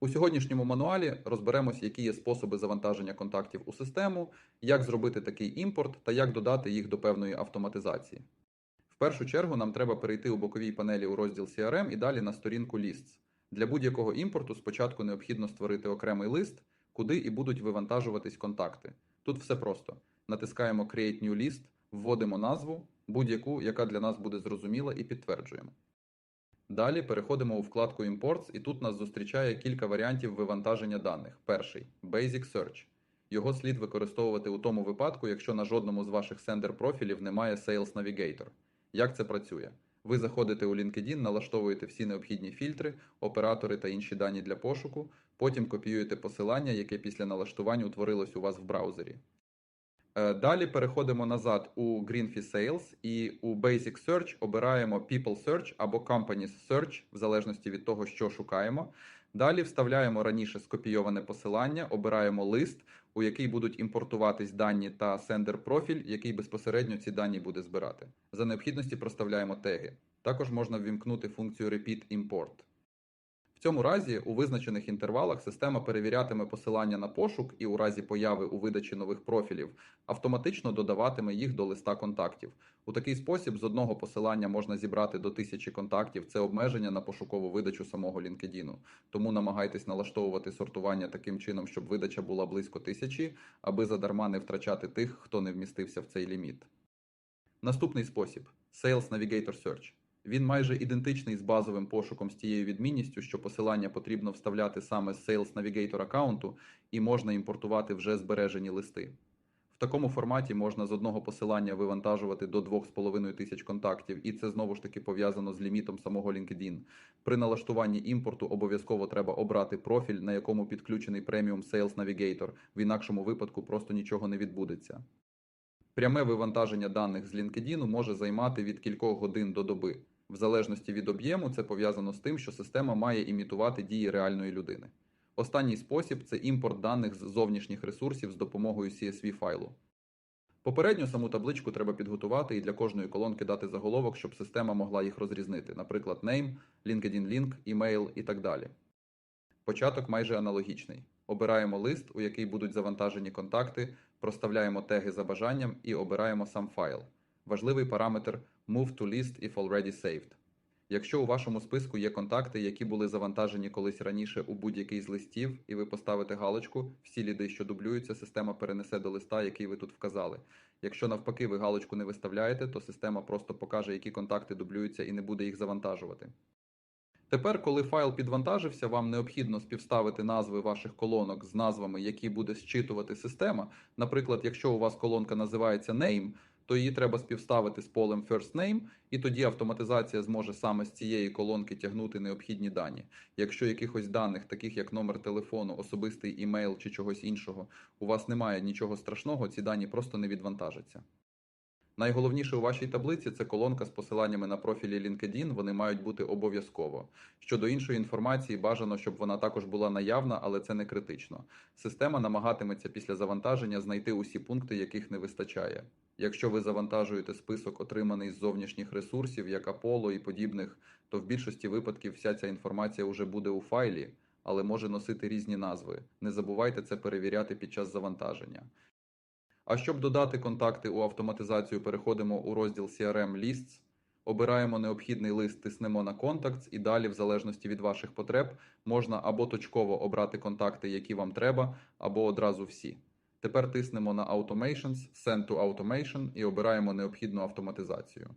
У сьогоднішньому мануалі розберемось, які є способи завантаження контактів у систему, як зробити такий імпорт та як додати їх до певної автоматизації. В першу чергу нам треба перейти у боковій панелі у розділ CRM і далі на сторінку Lists. Для будь-якого імпорту спочатку необхідно створити окремий лист, куди і будуть вивантажуватись контакти. Тут все просто. Натискаємо Create New List, вводимо назву, будь-яку, яка для нас буде зрозуміла, і підтверджуємо. Далі переходимо у вкладку Imports, і тут нас зустрічає кілька варіантів вивантаження даних. Перший Basic Search. Його слід використовувати у тому випадку, якщо на жодному з ваших сендер профілів немає Sales Navigator. Як це працює? Ви заходите у LinkedIn, налаштовуєте всі необхідні фільтри, оператори та інші дані для пошуку, потім копіюєте посилання, яке після налаштування утворилось у вас в браузері. Е, Далі переходимо назад у Greenfee Sales і у Basic Search обираємо People Search або Companies Search, в залежності від того, що шукаємо. Далі вставляємо раніше скопійоване посилання, обираємо лист, у який будуть імпортуватись дані та сендер профіль, який безпосередньо ці дані буде збирати. За необхідності проставляємо теги. Також можна ввімкнути функцію Repeat Import. В цьому разі у визначених інтервалах система перевірятиме посилання на пошук і у разі появи у видачі нових профілів автоматично додаватиме їх до листа контактів. У такий спосіб з одного посилання можна зібрати до тисячі контактів. Це обмеження на пошукову видачу самого LinkedIn. Тому намагайтесь налаштовувати сортування таким чином, щоб видача була близько тисячі, аби задарма не втрачати тих, хто не вмістився в цей ліміт. Наступний спосіб Sales Navigator Search. Він майже ідентичний з базовим пошуком з тією відмінністю, що посилання потрібно вставляти саме з Sales Navigator аккаунту і можна імпортувати вже збережені листи. В такому форматі можна з одного посилання вивантажувати до 2,5 тисяч контактів, і це знову ж таки пов'язано з лімітом самого LinkedIn. При налаштуванні імпорту обов'язково треба обрати профіль, на якому підключений Premium Sales Navigator, в інакшому випадку просто нічого не відбудеться. Пряме вивантаження даних з LinkedIn може займати від кількох годин до доби. В залежності від об'єму, це пов'язано з тим, що система має імітувати дії реальної людини. Останній спосіб це імпорт даних з зовнішніх ресурсів з допомогою CSV файлу. Попередньо саму табличку треба підготувати і для кожної колонки дати заголовок, щоб система могла їх розрізнити, наприклад, name, LinkedIn Link, email і так далі. Початок майже аналогічний. Обираємо лист, у який будуть завантажені контакти, проставляємо теги за бажанням і обираємо сам файл. Важливий параметр Move to list if already saved. Якщо у вашому списку є контакти, які були завантажені колись раніше у будь-який з листів, і ви поставите галочку, всі ліди, що дублюються, система перенесе до листа, який ви тут вказали. Якщо навпаки ви галочку не виставляєте, то система просто покаже, які контакти дублюються і не буде їх завантажувати. Тепер, коли файл підвантажився, вам необхідно співставити назви ваших колонок з назвами, які буде зчитувати система. Наприклад, якщо у вас колонка називається Name, то її треба співставити з полем First Name, і тоді автоматизація зможе саме з цієї колонки тягнути необхідні дані. Якщо якихось даних, таких як номер телефону, особистий імейл чи чогось іншого, у вас немає нічого страшного, ці дані просто не відвантажаться. Найголовніше у вашій таблиці це колонка з посиланнями на профілі LinkedIn, вони мають бути обов'язково. Щодо іншої інформації, бажано, щоб вона також була наявна, але це не критично. Система намагатиметься після завантаження знайти усі пункти, яких не вистачає. Якщо ви завантажуєте список, отриманий з зовнішніх ресурсів, як Apollo і подібних, то в більшості випадків вся ця інформація вже буде у файлі, але може носити різні назви. Не забувайте це перевіряти під час завантаження. А щоб додати контакти у автоматизацію, переходимо у розділ CRM Lists, обираємо необхідний лист, тиснемо на Contacts і далі, в залежності від ваших потреб, можна або точково обрати контакти, які вам треба, або одразу всі. Тепер тиснемо на Automations, Send to Automation і обираємо необхідну автоматизацію.